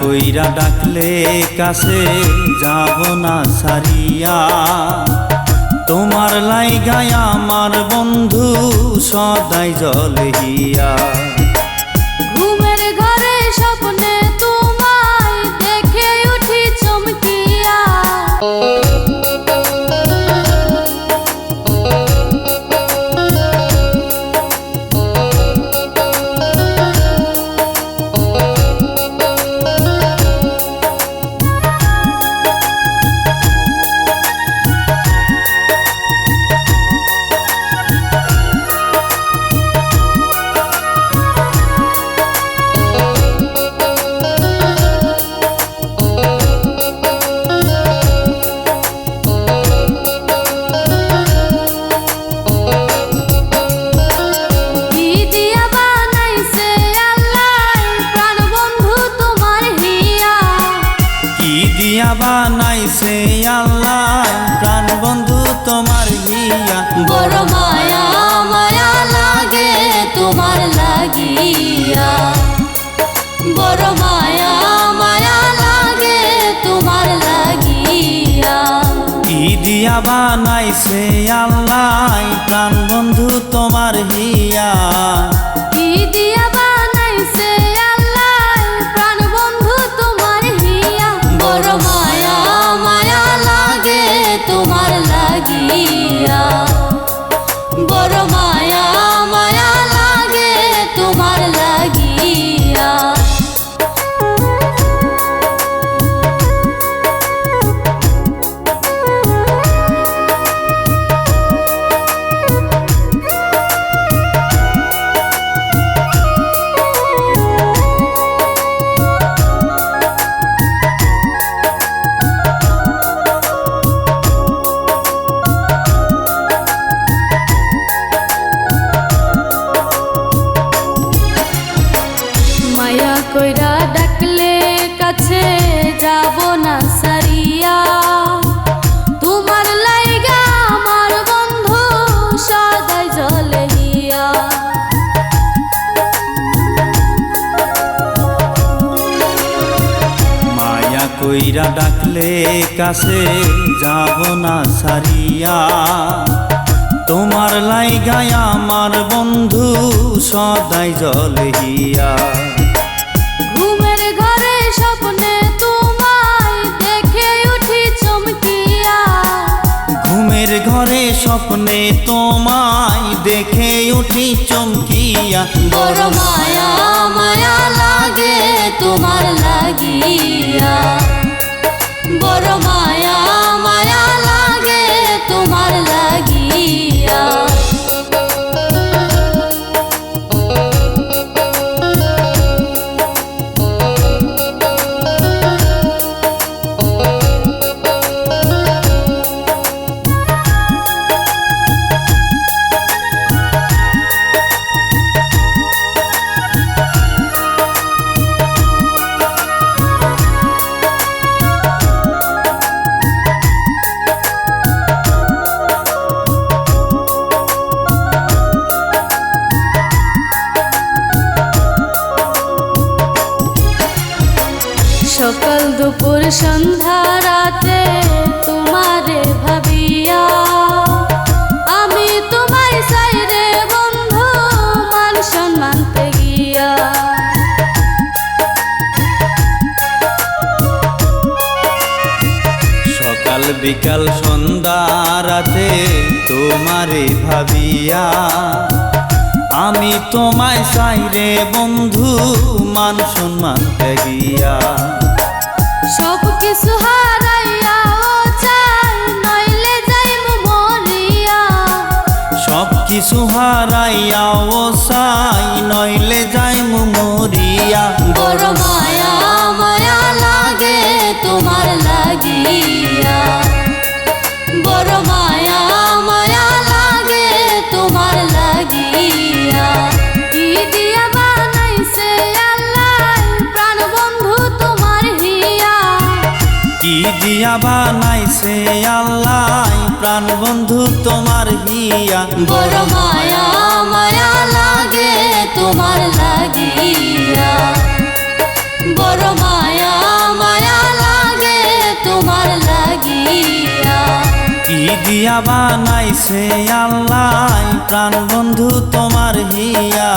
কইরা ডাকলে কাছে যাব না সারিয়া। তোমার লাইগায় আমার বন্ধু সদাই জলে হিয়া ঘুমের আল্লাহ প্রাণ বন্ধু তোমার হিয়া বড় মায়া মায়া লাগে তোমার লাগিয়া। বড় মায়া মায়া লাগে তোমার লাগিয়া। কি দিয়া বানাইছে আল্লাহ প্রাণ বন্ধু তোমার হিয়া কইরা ডাকলে কাছে যাব না সারিয়া। তোমার লাইগায় আমার বন্ধু সদাই জলে হিয়া ঘুমের ঘরে স্বপ্নে তোমায় দেখে উঠি চমকিয়া। ঘুমের ঘরে স্বপ্নে তোমায় দেখে উঠি চমকিয়া। বড় মায়া মায়া লাগে তোমার লাগিয়া সকাল দুপুর, সন্ধ্যা, রাতে তোমারে ভাবিয়া, আমি তোমায় চাই বন্ধু, মান সম্মানতে গিয়া সকাল, বিকাল, সন্ধ্যা, রাতে তোমারে ভাবিয়া, আমি তোমায় চাই বন্ধু, মান সম্মান ত্যাগিয়া কিছু হারাইয়া ও সাই নইলে যাই মরিয়া। বড় মায়া মায়া লাগে তোমার লাগিয়া। বড় মায়া মায়া লাগে তোমার লাগিয়া। কি দিয়া বানাইছে আল্লাহ প্রাণ বন্ধু তোমার হিয়া। কি দিয়া বানাইছে আল্লাহ প্রাণ বন্ধু তোমার হিয়া। বড় মায়া মায়া লাগে তোমার লাগিয়া। বড় মায়া মায়া লাগে তোমার লাগিয়া। কি দিয়া বানাইছে আল্লাহ? প্রাণ বন্ধু তোমার হিয়া।